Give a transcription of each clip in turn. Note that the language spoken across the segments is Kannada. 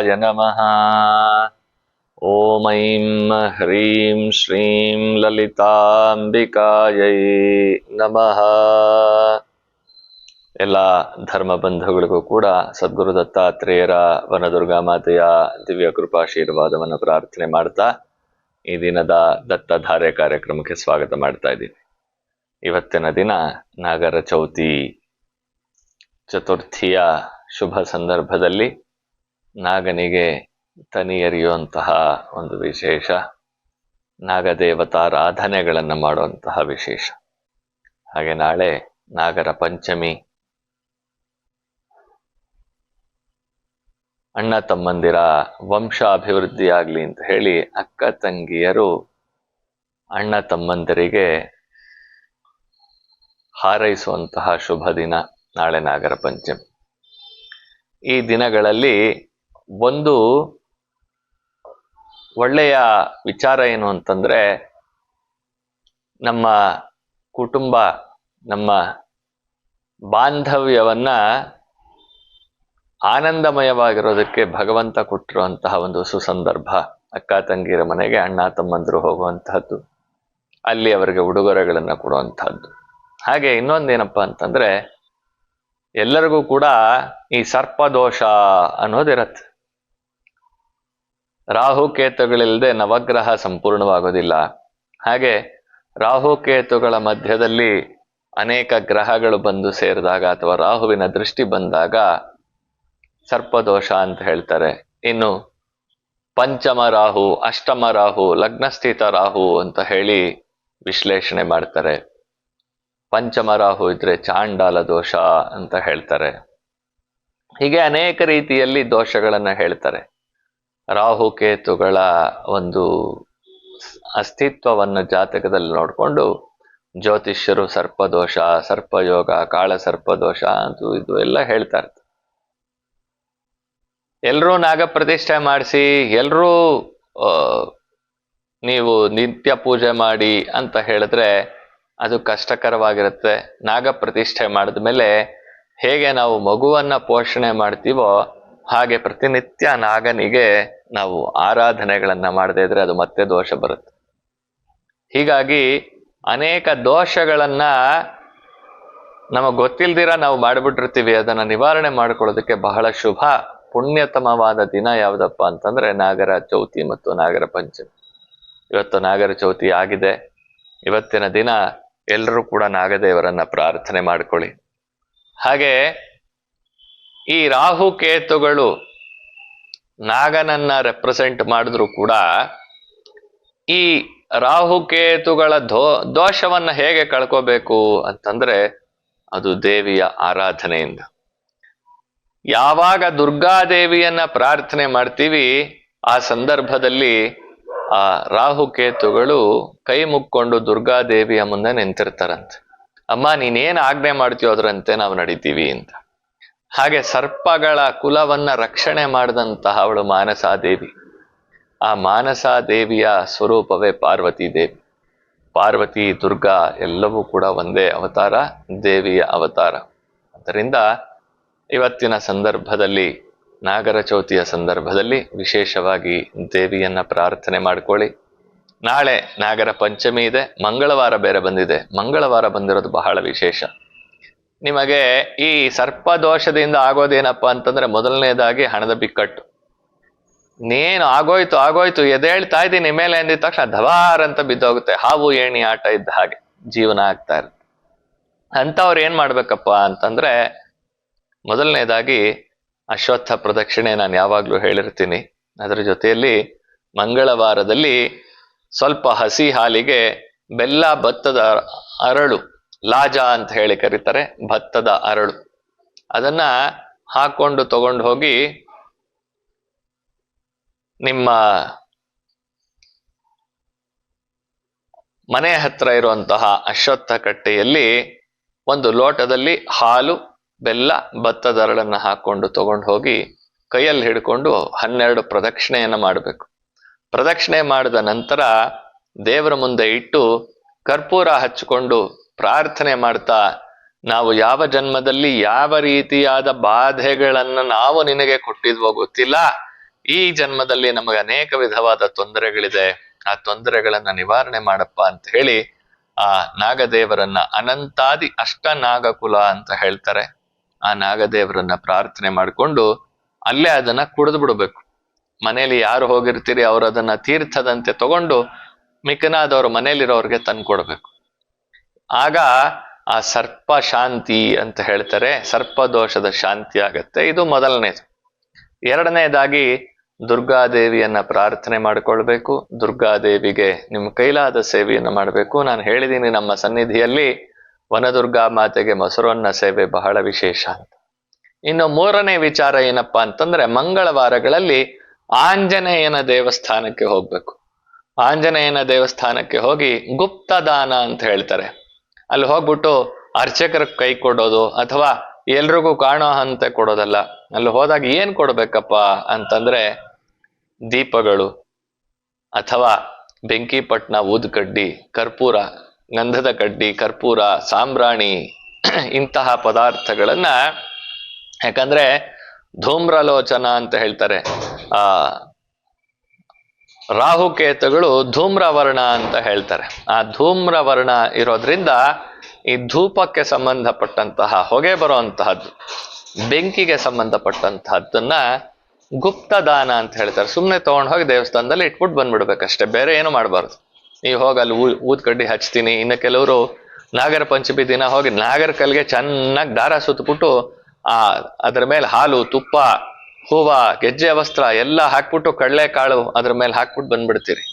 ನಾಗಾಯ ನಮಃ ಓಂ ಐಂ ಹ್ರೀಂ ಶ್ರೀಂ ಲಲಿತಾಂಬಿಕಾಯೈ ನಮಃ ಎಲ್ಲ ಧರ್ಮ ಬಂಧುಗಳಿಗೂ ಕೂಡ ಸದ್ಗುರು ದತ್ತಾತ್ರೇಯರ ವನದುರ್ಗಾ ಮಾತೆಯ ದಿವ್ಯ ಕೃಪಾಶೀರ್ವಾದವನ್ನು ಪ್ರಾರ್ಥನೆ ಮಾಡ್ತಾ ಈ ದಿನದ ದತ್ತಧಾರೆ ಕಾರ್ಯಕ್ರಮಕ್ಕೆ ಸ್ವಾಗತ ಮಾಡ್ತಾ ಇದ್ದೀನಿ. ಇವತ್ತಿನ ದಿನ ನಾಗರ ಚೌತಿ ಚತುರ್ಥಿಯ ಶುಭ ಸಂದರ್ಭದಲ್ಲಿ ನಾಗನಿಗೆ ತನಿ ಎರಿಯುವಂತಹ ಒಂದು ವಿಶೇಷ. ನಾಗದೇವತಾರಾಧನೆಗಳನ್ನು ಮಾಡುವಂತಹ ವಿಶೇಷ. ಹಾಗೆ ನಾಳೆ ನಾಗರ ಪಂಚಮಿ. ಅಣ್ಣ ತಮ್ಮಂದಿರ ವಂಶ ಅಭಿವೃದ್ಧಿ ಆಗ್ಲಿ ಅಂತ ಹೇಳಿ ಅಕ್ಕ ತಂಗಿಯರು ಅಣ್ಣ ತಮ್ಮಂದಿರಿಗೆ ಹಾರೈಸುವಂತಹ ಶುಭ ದಿನ ನಾಳೆ ನಾಗರ ಪಂಚಮಿ. ಈ ದಿನಗಳಲ್ಲಿ ಒಂದು ಒಳ್ಳೆಯ ವಿಚಾರ ಏನು ಅಂತಂದ್ರೆ ನಮ್ಮ ಕುಟುಂಬ, ನಮ್ಮ ಬಾಂಧವ್ಯವನ್ನ ಆನಂದಮಯವಾಗಿರೋದಕ್ಕೆ ಭಗವಂತ ಕೊಟ್ಟಿರುವಂತಹ ಒಂದು ಸುಸಂದರ್ಭ. ಅಕ್ಕ, ತಂಗಿಯರ ಮನೆಗೆ ಅಣ್ಣ, ತಮ್ಮಂದರು ಹೋಗುವಂತಹದ್ದು, ಅಲ್ಲಿ ಅವರಿಗೆ ಉಡುಗೊರೆಗಳನ್ನು ಕೊಡುವಂತಹದ್ದು. ಹಾಗೆ ಇನ್ನೊಂದೇನಪ್ಪ ಅಂತಂದ್ರೆ ಎಲ್ಲರಿಗೂ ಕೂಡ ಈ ಸರ್ಪದೋಷ ಅನ್ನೋದಿರತ್ತೆ. ರಾಹುಕೇತುಗಳಿಲ್ಲದೆ ನವಗ್ರಹ ಸಂಪೂರ್ಣವಾಗೋದಿಲ್ಲ. ಹಾಗೆ ರಾಹುಕೇತುಗಳ ಮಧ್ಯದಲ್ಲಿ ಅನೇಕ ಗ್ರಹಗಳು ಬಂದು ಸೇರಿದಾಗ ಅಥವಾ ರಾಹುವಿನ ದೃಷ್ಟಿ ಬಂದಾಗ ಸರ್ಪದೋಷ ಅಂತ ಹೇಳ್ತಾರೆ. ಇನ್ನು ಪಂಚಮ ರಾಹು, ಅಷ್ಟಮ ರಾಹು, ಲಗ್ನಸ್ಥಿತ ರಾಹು ಅಂತ ಹೇಳಿ ವಿಶ್ಲೇಷಣೆ ಮಾಡ್ತಾರೆ. ಪಂಚಮ ರಾಹು ಇದ್ರೆ ಚಾಂಡಾಲ ದೋಷ ಅಂತ ಹೇಳ್ತಾರೆ. ಹೀಗೆ ಅನೇಕ ರೀತಿಯಲ್ಲಿ ದೋಷಗಳನ್ನ ಹೇಳ್ತಾರೆ. ರಾಹುಕೇತುಗಳ ಒಂದು ಅಸ್ತಿತ್ವವನ್ನು ಜಾತಕದಲ್ಲಿ ನೋಡಿಕೊಂಡು ಜ್ಯೋತಿಷ್ಯರು ಸರ್ಪದೋಷ, ಸರ್ಪಯೋಗ ಕಾಳ ಸರ್ಪದೋಷ ಅಂತ ಇದು ಎಲ್ಲ ಹೇಳ್ತಾ ಇರ್ತಾರೆ. ಎಲ್ಲರೂ ನಾಗ ಪ್ರತಿಷ್ಠೆ ಮಾಡಿಸಿ ಎಲ್ಲರೂ ನೀವು ನಿತ್ಯ ಪೂಜೆ ಮಾಡಿ ಅಂತ ಹೇಳಿದ್ರೆ ಅದು ಕಷ್ಟಕರವಾಗಿರುತ್ತೆ. ನಾಗ ಪ್ರತಿಷ್ಠೆ ಮಾಡಿದ ಮೇಲೆ ಹೇಗೆ ನಾವು ಮಗುವನ್ನ ಪೋಷಣೆ ಮಾಡ್ತೀವೋ ಹಾಗೆ ಪ್ರತಿನಿತ್ಯ ನಾಗನಿಗೆ ನಾವು ಆರಾಧನೆಗಳನ್ನ ಮಾಡದೇ ಇದ್ರೆ ಅದು ಮತ್ತೆ ದೋಷ ಬರುತ್ತೆ. ಹೀಗಾಗಿ ಅನೇಕ ದೋಷಗಳನ್ನ ನಮಗ್ ಗೊತ್ತಿಲ್ದಿರ ನಾವು ಮಾಡಿಬಿಟ್ಟಿರ್ತೀವಿ, ಅದನ್ನ ನಿವಾರಣೆ ಮಾಡ್ಕೊಳ್ಳೋದಕ್ಕೆ ಬಹಳ ಶುಭ. ಪುಣ್ಯತಮವಾದ ದಿನ ಯಾವುದಪ್ಪ ಅಂತಂದ್ರೆ ನಾಗರ ಚೌತಿ ಮತ್ತು ನಾಗರ ಪಂಚಮಿ. ಇವತ್ತು ನಾಗರ ಚೌತಿ ಆಗಿದೆ. ಇವತ್ತಿನ ದಿನ ಎಲ್ಲರೂ ಕೂಡ ನಾಗದೇವರನ್ನ ಪ್ರಾರ್ಥನೆ ಮಾಡ್ಕೊಳ್ಳಿ. ಹಾಗೆ ಈ ರಾಹು ಕೇತುಗಳು ನಾಗನನ್ನ ರೆಪ್ರೆಸೆಂಟ್ ಮಾಡಿದ್ರು ಕೂಡ ಈ ರಾಹುಕೇತುಗಳ ದೋ, ದೋಷವನ್ನ ಹೇಗೆ ಕಳ್ಕೋಬೇಕು ಅಂತಂದ್ರೆ ಅದು ದೇವಿಯ ಆರಾಧನೆಯಿಂದ. ಯಾವಾಗ ದುರ್ಗಾದೇವಿಯನ್ನ ಪ್ರಾರ್ಥನೆ ಮಾಡ್ತೀವಿ, ಆ ಸಂದರ್ಭದಲ್ಲಿ ಆ ರಾಹುಕೇತುಗಳು ಕೈ ಮುಕ್ಕೊಂಡು ದುರ್ಗಾದೇವಿಯ ಮುಂದೆ ನಿಂತಿರ್ತಾರಂತೆ. ಅಮ್ಮ, ನೀನೇನು ಆಜ್ಞೆ ಮಾಡ್ತೀಯೋ ಅದರಂತೆ ನಾವು ನಡಿತೀವಿ ಅಂತ. ಹಾಗೆ ಸರ್ಪಗಳ ಕುಲವನ್ನ ರಕ್ಷಣೆ ಮಾಡಿದಂತಹ ಅವಳು ಮಾನಸಾದೇವಿ. ಆ ಮಾನಸಾದೇವಿಯ ಸ್ವರೂಪವೇ ಪಾರ್ವತಿ ದೇವಿ. ಪಾರ್ವತಿ, ದುರ್ಗಾ ಎಲ್ಲವೂ ಕೂಡ ಒಂದೇ ಅವತಾರ, ದೇವಿಯ ಅವತಾರ. ಅದರಿಂದ ಇವತ್ತಿನ ಸಂದರ್ಭದಲ್ಲಿ ನಾಗರ ಚೌತಿಯ ಸಂದರ್ಭದಲ್ಲಿ ವಿಶೇಷವಾಗಿ ದೇವಿಯನ್ನ ಪ್ರಾರ್ಥನೆ ಮಾಡ್ಕೊಳ್ಳಿ. ನಾಳೆ ನಾಗರ ಪಂಚಮಿ ಇದೆ, ಮಂಗಳವಾರ ಬೇರೆ ಬಂದಿದೆ. ಮಂಗಳವಾರ ಬಂದಿರೋದು ಬಹಳ ವಿಶೇಷ. ನಿಮಗೆ ಈ ಸರ್ಪದೋಷದಿಂದ ಆಗೋದೇನಪ್ಪ ಅಂತಂದ್ರೆ ಮೊದಲನೇದಾಗಿ ಹಣದ ಬಿಕ್ಕಟ್ಟು. ನೀನು ಆಗೋಯ್ತು ಆಗೋಯ್ತು ಎದೇಳ್ತಾ ಇದ್ದೀನಿ, ಮೇಲೆ ಅಂದಿದ ತಕ್ಷಣ ಧವಾರ್ ಅಂತ ಬಿದ್ದೋಗುತ್ತೆ. ಹಾವು, ಏಣಿ, ಆಟ ಇದ್ದ ಹಾಗೆ ಜೀವನ ಆಗ್ತಾ ಇರುತ್ತೆ. ಅಂಥವ್ರು ಏನ್ ಮಾಡ್ಬೇಕಪ್ಪ ಅಂತಂದ್ರೆ ಮೊದಲನೇದಾಗಿ ಅಶ್ವತ್ಥ ಪ್ರದಕ್ಷಿಣೆ ನಾನು ಯಾವಾಗ್ಲೂ ಹೇಳಿರ್ತೀನಿ. ಅದರ ಜೊತೆಯಲ್ಲಿ ಮಂಗಳವಾರದಲ್ಲಿ ಸ್ವಲ್ಪ ಹಸಿ ಹಾಲಿಗೆ ಬೆಲ್ಲ, ಭತ್ತದ ಅರಳು ಲಾಜ ಅಂತ ಹೇಳಿ ಕರೀತಾರೆ, ಭತ್ತದ ಅರಳು. ಅದನ್ನ ಹಾಕೊಂಡು ತಗೊಂಡು ಹೋಗಿ ನಿಮ್ಮ ಮನೆ ಹತ್ರ ಇರುವಂತಹ ಅಶ್ವತ್ಥ ಕಟ್ಟೆಯಲ್ಲಿ ಒಂದು ಲೋಟದಲ್ಲಿ ಹಾಲು, ಬೆಲ್ಲ, ಭತ್ತದ ಅರಳನ್ನ ಹಾಕೊಂಡು ತಗೊಂಡು ಹೋಗಿ ಕೈಯಲ್ಲಿ ಹಿಡ್ಕೊಂಡು ಹನ್ನೆರಡು ಪ್ರದಕ್ಷಿಣೆಯನ್ನು ಮಾಡಬೇಕು. ಪ್ರದಕ್ಷಿಣೆ ಮಾಡಿದ ನಂತರ ದೇವರ ಮುಂದೆ ಇಟ್ಟು ಕರ್ಪೂರ ಹಚ್ಚಿಕೊಂಡು ಪ್ರಾರ್ಥನೆ ಮಾಡ್ತಾ, ನಾವು ಯಾವ ಜನ್ಮದಲ್ಲಿ ಯಾವ ರೀತಿಯಾದ ಬಾಧೆಗಳನ್ನ ನಾವು ನಿನಗೆ ಕೊಟ್ಟಿದ್ವೋ ಗೊತ್ತಿಲ್ಲ. ಈ ಜನ್ಮದಲ್ಲಿ ನಮಗೆ ಅನೇಕ ವಿಧವಾದ ತೊಂದರೆಗಳಿದೆ. ಆ ತೊಂದರೆಗಳನ್ನ ನಿವಾರಣೆ ಮಾಡಪ್ಪ ಅಂತ ಹೇಳಿ ಆ ನಾಗದೇವರನ್ನ ಅನಂತಾದಿ ಅಷ್ಟ ನಾಗಕುಲ ಅಂತ ಹೇಳ್ತಾರೆ. ಆ ನಾಗದೇವರನ್ನ ಪ್ರಾರ್ಥನೆ ಮಾಡಿಕೊಂಡು ಅಲ್ಲೇ ಅದನ್ನ ಕುಡಿದು ಬಿಡ್ಬೇಕು. ಮನೇಲಿ ಯಾರು ಹೋಗಿರ್ತೀರಿ ಅವ್ರು ಅದನ್ನ ತೀರ್ಥದಂತೆ ತಗೊಂಡು ಮಿಕ್ಕನಾದವ್ರ ಮನೇಲಿರೋರ್ಗೆ ತಂದು ಕೊಡ್ಬೇಕು ಆಗ ಆ ಸರ್ಪ ಶಾಂತಿ ಅಂತ ಹೇಳ್ತಾರೆ, ಸರ್ಪ ದೋಷದ ಶಾಂತಿ ಆಗತ್ತೆ. ಇದು ಮೊದಲನೇದು. ಎರಡನೇದಾಗಿ ದುರ್ಗಾದೇವಿಯನ್ನ ಪ್ರಾರ್ಥನೆ ಮಾಡಿಕೊಳ್ಬೇಕು. ದುರ್ಗಾದೇವಿಗೆ ನಿಮ್ಮ ಕೈಲಾದ ಸೇವೆಯನ್ನು ಮಾಡಬೇಕು. ನಾನು ಹೇಳಿದ್ದೀನಿ ನಮ್ಮ ಸನ್ನಿಧಿಯಲ್ಲಿ ವನದುರ್ಗಾ ಮಾತೆಗೆ ಮೊಸರನ್ನ ಸೇವೆ ಬಹಳ ವಿಶೇಷ ಅಂತ. ಇನ್ನು ಮೂರನೇ ವಿಚಾರ ಏನಪ್ಪಾ ಅಂತಂದ್ರೆ, ಮಂಗಳವಾರಗಳಲ್ಲಿ ಆಂಜನೇಯನ ದೇವಸ್ಥಾನಕ್ಕೆ ಹೋಗ್ಬೇಕು. ಆಂಜನೇಯನ ದೇವಸ್ಥಾನಕ್ಕೆ ಹೋಗಿ ಗುಪ್ತದಾನ ಅಂತ ಹೇಳ್ತಾರೆ. ಅಲ್ಲಿ ಹೋಗ್ಬಿಟ್ಟು ಅರ್ಚಕರ ಕೈ ಕೊಡೋದು ಅಥವಾ ಎಲ್ರಿಗೂ ಕಾಣೋ ಅಂತ ಕೊಡೋದಲ್ಲ. ಅಲ್ಲಿ ಹೋದಾಗ ಏನ್ ಕೊಡ್ಬೇಕಪ್ಪ ಅಂತಂದ್ರೆ ದೀಪಗಳು ಅಥವಾ ಬೆಂಕಿ ಪಟ್ನ ಊದ್ಕಡ್ಡಿ, ಕರ್ಪೂರ, ಗಂಧದ ಕಡ್ಡಿ, ಕರ್ಪೂರ, ಸಾಂಬ್ರಾಣಿ ಇಂತಹ ಪದಾರ್ಥಗಳನ್ನ ಯಾಕಂದ್ರೆ ಧೂಮ್ರಲೋಚನ ಅಂತ ಹೇಳ್ತಾರೆ. ಆ ರಾಹುಕೇತುಗಳು ಧೂಮ್ರವರ್ಣ ಅಂತ ಹೇಳ್ತಾರೆ. ಆ ಧೂಮ್ರವರ್ಣ ಇರೋದ್ರಿಂದ ಈ ಧೂಪಕ್ಕೆ ಸಂಬಂಧಪಟ್ಟಂತಹ ಹೊಗೆ ಬರುವಂತಹದ್ದು, ಬೆಂಕಿಗೆ ಸಂಬಂಧಪಟ್ಟಂತಹದ್ದನ್ನ ಗುಪ್ತದಾನ ಅಂತ ಹೇಳ್ತಾರೆ. ಸುಮ್ಮನೆ ತಗೊಂಡು ಹೋಗಿ ದೇವಸ್ಥಾನದಲ್ಲಿ ಇಟ್ಬಿಟ್ಟು ಬಂದ್ಬಿಡ್ಬೇಕಷ್ಟೇ, ಬೇರೆ ಏನು ಮಾಡಬಾರ್ದು. ನೀವು ಹೋಗಿ ಅಲ್ಲಿ ಊದ್ಕಡ್ಡಿ ಹಚ್ತೀನಿ. ಇನ್ನು ಕೆಲವರು ನಾಗರ ಪಂಚಮಿ ದಿನ ಹೋಗಿ ನಾಗರ ಕಲ್ಗೆ ಚೆನ್ನಾಗಿ ದಾರ ಸುತ್ತಬಿಟ್ಟು ಆ ಅದರ ಮೇಲೆ ಹಾಲು, ತುಪ್ಪ ಹೂವ, ಗೆಜ್ಜೆ ವಸ್ತ್ರ ಎಲ್ಲ ಹಾಕ್ಬಿಟ್ಟು ಕಡಲೆಕಾಳು ಅದ್ರ ಮೇಲೆ ಹಾಕ್ಬಿಟ್ಟು ಬಂದ್ಬಿಡ್ತೀರಿ.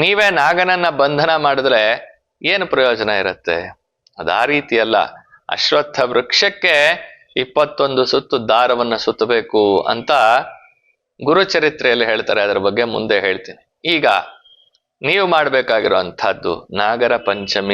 ನೀವೇ ನಾಗನನ್ನ ಬಂಧನ ಮಾಡಿದ್ರೆ ಏನು ಪ್ರಯೋಜನ ಇರುತ್ತೆ? ಅದ ಆ ರೀತಿ ಅಲ್ಲ. ಅಶ್ವತ್ಥ ವೃಕ್ಷಕ್ಕೆ ಇಪ್ಪತ್ತೊಂದು ಸುತ್ತು ದಾರವನ್ನ ಸುತ್ತಬೇಕು ಅಂತ ಗುರುಚರಿತ್ರೆಯಲ್ಲಿ ಹೇಳ್ತಾರೆ. ಅದರ ಬಗ್ಗೆ ಮುಂದೆ ಹೇಳ್ತೀನಿ. ಈಗ ನೀವು ಮಾಡಬೇಕಾಗಿರುವಂತಹದ್ದು ನಾಗರ ಪಂಚಮಿ.